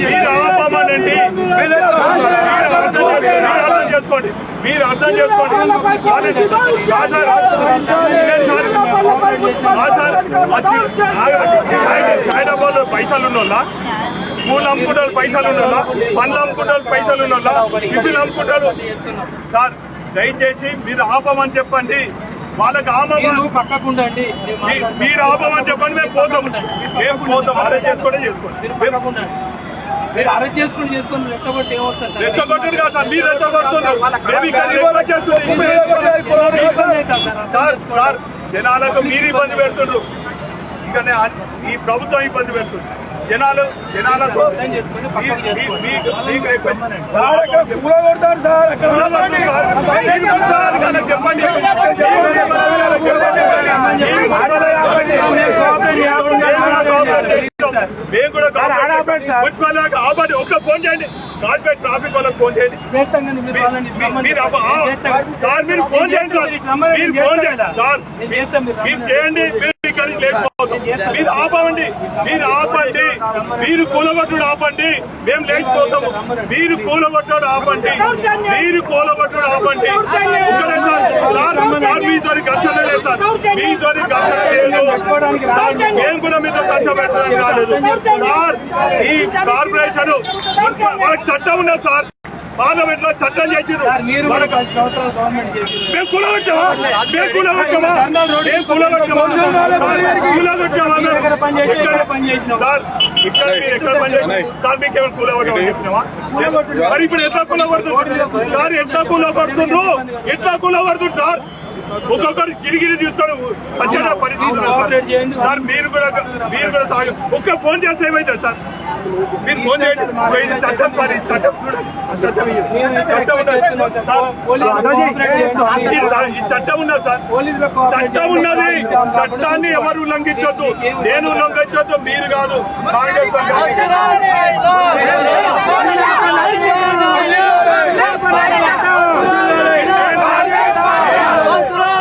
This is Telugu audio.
మీరు ఆపమనండి మీరు అర్థం చేసుకోండి మీరు అర్థం చేసుకోండి కాదండి. కాదు సార్. లేదు సార్. కాదు సార్. వచ్చి హైదరాబాద్ పైసలు ఉన్నోళ్ళ పూలు అమ్ముకుంటారు పైసలు ఉన్నోళ్ళ పండ్లు అమ్ముకుంటారు పైసలు ఉన్నోళ్ళ టిఫిన్ అమ్ముకుంటారు సార్ దయచేసి మీరు ఆపమని చెప్పండి వాళ్ళకి మీరు పక్కకుండండి మీరు ఆపమని చెప్పండి మేము పోతాం. మేము పోతాం. అదే చేసుకోండి చేసుకోండి. మీరు అరెస్ట్ చేసుకుని చేసుకుని రెచ్చగొట్టి ఏమవుతుంది సార్? రెచ్చగొట్టుడు కాదు సార్. మీరు రెచ్చగొడుతున్నారు. మేము ఇక్కడ రిక్వెస్ట్ చేస్తున్నాం. ఇబ్బంది అవుతుంది సార్. జనాలకు మీరు ఇబ్బంది పెడుతున్నారు ఇంకా ఈ ప్రభుత్వం ఇబ్బంది పెడుతుంది. జనాలు జనాలకు మీకు రిక్వెస్ట్. సార్ అక్కడ కూలగొడతారు సార్ అక్కడ కూలగొట్టు సార్. మీరు కూడా సార్ కదా చెప్పండి మీరు కూడా మేము కూడా ఆపండి ఒకసారి ఫోన్ చేయండి. కాజ్పేట్ ట్రాఫిక్ వాళ్ళకి ఫోన్ చేయండి. సార్ మీరు ఫోన్ చేయండి సార్. మీరు ఫోన్ చేయండి. సార్ మీరు. చేయండి మీరు ఆపండి మీరు ఆపండి. మీరు కూలగొట్టుడు ఆపండి. మేము లేచిపోతాము మీరు కూలగొట్టుడు ఆపండి. మీరు కూలగొట్టుడు ఆపండి. సార్ మీతో ఘర్షణ లేదు సార్ మీతో ఘర్షణ లేదు మేము కూడా మీతో ఘర్షణ పెట్టడానికి రాలేదు సార్ ఈ కార్పొరేషన్ వాళ్ళకి చట్టం ఉన్నది సార్ పార్లమెంట్లో చట్టం చేసిండ్రు. చేసిండ్రు. మేము కూలగొట్టామా? మేము కూలగొట్టామా? కూలగొట్టామా. సార్ ఇక్కడ మీరు ఎక్కడ పని చేసినా సార్ మీకు కూలగొట్టామని మరి ఇప్పుడు ఎట్లా కూలగొడుతుంది సార్ ఎట్లా కూలగొడుతుండ్రు? ఎట్లా కూలగొడుతుంది సార్? ఒక్కొక్కరు గిరిగిరి తీసుకొని వచ్చేట పరిస్థితి. సార్. మీరు కూడా మీరు కూడా సాగు. ఒక్క ఫోన్ చేస్తే ఏమైతుంది సార్? మీరు ఫోన్ చేయండి. ఇది చట్టం సార్ ఇది చట్టం చూడండి. చట్టం ఈ చట్టం ఉన్నది. సార్ చట్టం ఉన్నది. చట్టాన్ని ఎవరు ఉల్లంఘించొద్దు. నేను ఉల్లంఘించొద్దు. మీరు కాదు. కాంగ్రెస్ కాదు.